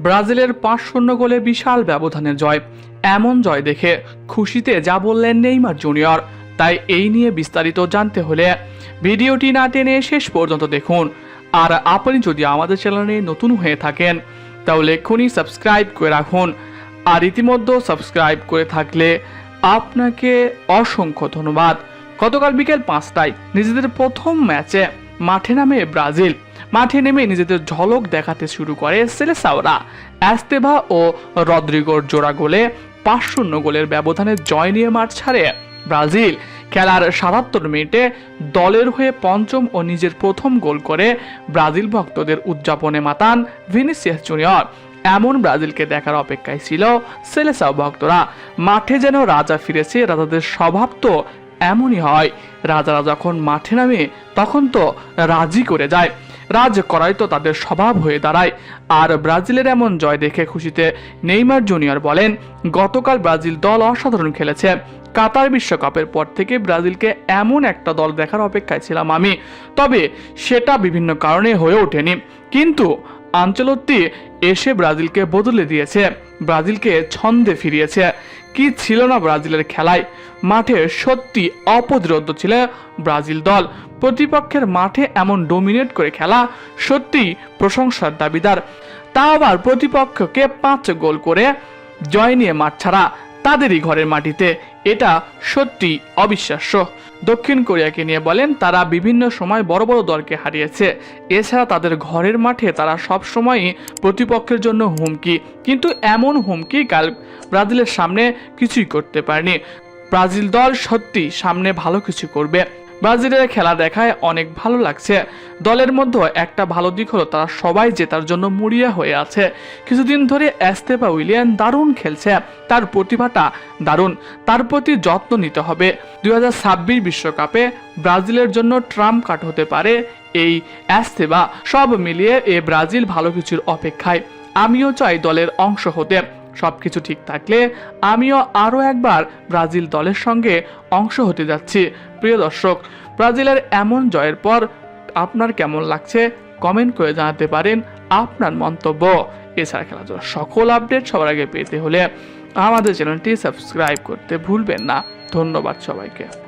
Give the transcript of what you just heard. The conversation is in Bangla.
ব্রাজিলের পাঁচ শূন্য গোলে বিশাল ব্যবধানের জয়। এমন জয় দেখে খুশিতে যা বললেন নেইমার জুনিয়র, তাই এই নিয়ে বিস্তারিত জানতে হলে ভিডিওটি না টেনে শেষ পর্যন্ত দেখুন। আর আপনি যদি আমাদের চ্যানেলে নতুন হয়ে থাকেন, তাহলে এক্ষুনি সাবস্ক্রাইব করে রাখুন। আর ইতিমধ্যে সাবস্ক্রাইব করে থাকলে আপনাকে অসংখ্য ধন্যবাদ। গতকাল বিকেল পাঁচটায় নিজেদের প্রথম ম্যাচে মাঠে নামে ব্রাজিল। মাঠে নেমে নিজেদের ঝলক দেখাতে শুরু করে সেলেসাওরা। অ্যাস্তেভা ও রদ্রিগোর জোড়া গোলে পাঁচ শূন্য গোলের ব্যবধানে জয় নিয়ে মাঠ ছাড়ে। ব্রাজিল খেলার সাতাত্তর মিনিটে দলের হয়ে পঞ্চম ও নিজের প্রথম গোল করে ব্রাজিল ভক্তদের উদযাপনে মাতান ভিনিসিয়াস জুনিয়র। এমন ব্রাজিলকে দেখার অপেক্ষায় ছিল সেলেসাও ভক্তরা। মাঠে যেন রাজা ফিরেছে, রাজাদের স্বভাব তো এমনই হয়। রাজারা যখন মাঠে নামে, তখন তো রাজি করে যায়। রাজ করাই তো তাদের স্বভাব হয়ে দাঁড়ায়। আর ব্রাজিলের এমন জয় দেখে খুশিতে নেইমার জুনিয়র বলেন, গতকাল ব্রাজিল দল অসাধারণ খেলেছে। কাতার বিশ্বকাপের পর থেকে ব্রাজিলকে এমন একটা দল দেখার অপেক্ষায় ছিলাম আমি। তবে সেটা বিভিন্ন কারণে হয়ে ওঠেনি। কিন্তু আঞ্চলত্তি এসে ব্রাজিলকে বদলে দিয়েছে। ব্রাজিলকে ছন্দে ফিরিয়েছে। কি ছিল না ব্রাজিলের খেলায়? মাঠে সত্যি অপদ্রদ্ধ ছিল ব্রাজিল দল। প্রতিপক্ষের মাঠে এমন ডোমিনেট করে খেলা সত্যি প্রশংসার দাবিদার। তা আবার প্রতিপক্ষকে পাঁচ গোল করে জয় নিয়ে মাঠ ছাড়া তাদেরই ঘরের মাটিতে। এটা সত্যি অবিশ্বাস্য। দক্ষিণ কোরিয়াকে নিয়ে বলেন, তারা বিভিন্ন সময় বড় বড় দলকে হারিয়েছে। এছাড়া তাদের ঘরের মাঠে তারা সব সময়ই প্রতিপক্ষের জন্য হুমকি, কিন্তু এমন হুমকি কাল ব্রাজিলের সামনে কিছুই করতে পারেনি। ব্রাজিল দল সত্যি সামনে ভালো কিছু করবে। ব্রাজিলের খেলা দেখায় অনেক ভালো লাগছে। দলের মধ্যে একটা ভালো দিক হলো তারা সবাই জেতার জন্য মুড়িয়া হয়ে আছে। কিছুদিন ধরে অ্যাস্তেপা উইলিয়ান দারুণ খেলছে। তার প্রতিভাটা দারুণ। তার প্রতি যত্ন নিতে হবে। দুই বিশ্বকাপে ব্রাজিলের জন্য ট্রাম্প কাট হতে পারে এই অ্যাস্তেবা সব মিলিয়ে এ ব্রাজিল ভালো কিছুর অপেক্ষায়। আমিও চাই দলের অংশ হতে। সবকিছু ঠিক থাকলে আমিও আরও একবার ব্রাজিল দলের সঙ্গে অংশ হতে যাচ্ছি। প্রিয় দর্শক, ব্রাজিলের এমন জয়ের পর আপনার কেমন লাগছে কমেন্ট করে জানাতে পারেন আপনার মন্তব্য। এছাড়া খেলাধুলার সকল আপডেট সবার আগে পেতে হলে আমাদের চ্যানেলটি সাবস্ক্রাইব করতে ভুলবেন না। ধন্যবাদ সবাইকে।